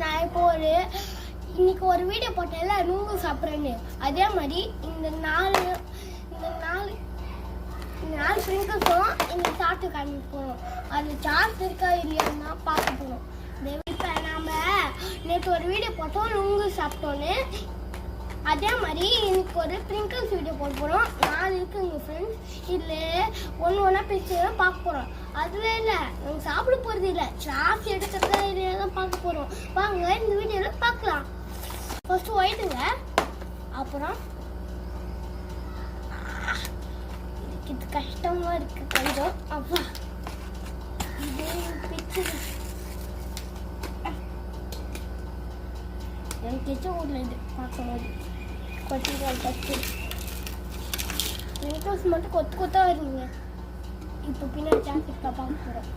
நான் இப்போ ஒரு இன்னைக்கு ஒரு வீடியோ போட்டேன்ல நூங்கு சாப்பிட்றேன்னு. அதே மாதிரி இந்த நாலு இந்த நாலு இந்த நாலு ஸ்ப்ரிங்கிள்ஸும் இந்த சாப்பிட்டு காமிக்க போகணும். அது சார்ஜ் இருக்கா இல்லையான்னு தான் பார்க்க போகிறோம் இப்போ நாம் நேற்று ஒரு வீடியோ போட்டோம் நுங்கு சாப்பிட்டோன்னு. அதே மாதிரி இன்னைக்கு ஒரு ப்ரிங்கிள்ஸ் வீடியோ போட போகிறோம் நாலு இருக்குங்க ஃப்ரெண்ட்ஸ் இதில் ஒன்று ஒன்றா பிரிச்சு பார்க்க போகிறோம் அதுவே இல்லை நாங்கள் சாப்பிட போகிறது இல்லை. சார்ஜ் எடுக்கிறதா இல்லையா தான் பார்க்க போகிறோம் வாங்க இந்த வீடியோவில் பார்க்கலாம். ஃபர்ஸ்ட் ஒயிட்டுங்க அப்புறம் இது கஷ்டமாக இருக்கு கொஞ்சம். அப்பா. இது பிச்சு எனக்கு எச்சம் ஊரில் இது பார்க்கும்போது கொட்டிகள் ஃபஸ்ட்டு ரிங்கிள்ஸ் மட்டும் கொத்து கொத்தா வருங்க. இப்போ பின்னாடி ஜாக்கெட் பார்க்க போகிறோம்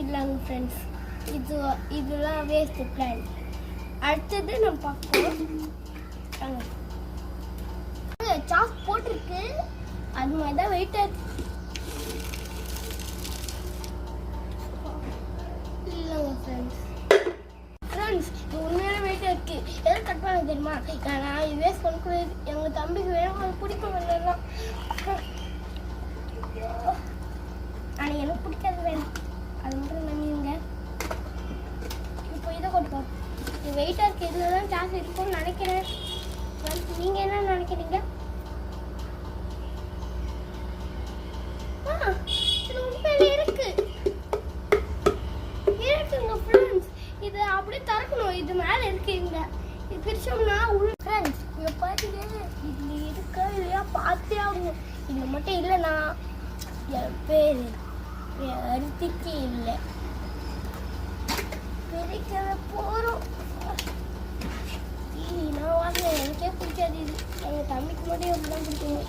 இல்லைங்க ஃப்ரெண்ட்ஸ் இது இதெல்லாம் வேஸ்ட் பிளான் அடுத்தது நம்ம பார்க்கணும் சாஸ் போட்டிருக்கு. அது மாதிரி தான் வெயிட்டாக இல்லைங்க ஃப்ரெண்ட்ஸ் ஃப்ரெண்ட்ஸ் இது உண்மையான வெயிட்டாக இருக்கு. எதுவும் கட் பண்ண தெரியுமா? நான் இது வேஸ்ட் எங்கள் தம்பிக்கு வேணும் அது பிடிக்கும் வேணும் ஆனால் எனக்கு பிடிக்காது வேணும் அது மட்டும் நம்பிங்க இப்போ இதை கொடுப்போம் இது வெயிட்டாக இருக்கு. இதில் தான் சார்ஜ் இருக்கும்னு நினைக்கிறேன். நீங்கள் நீங்க என்ன நினைக்கிறீங்க? இது இருக்கு. அப்படியே திறக்கணும். இது மேல இருக்கு பிரிச்சோம்னா உள்ள ஃப்ரெண்ட்ஸ் இதை பார்த்துட்டு இதில் இருக்கா இல்லையா? பார்த்தே ஆகணும். இது மட்டும் இல்லைண்ணா. என் பேர். அரிசிக்கு இல்லை. பிரிக்கிற போகிறோம் நான் வாங்க எனக்கே பிடிக்காது இது. எங்கள் தம்பிக்கு மட்டும் எப்படி தான் பிடிக்கணும்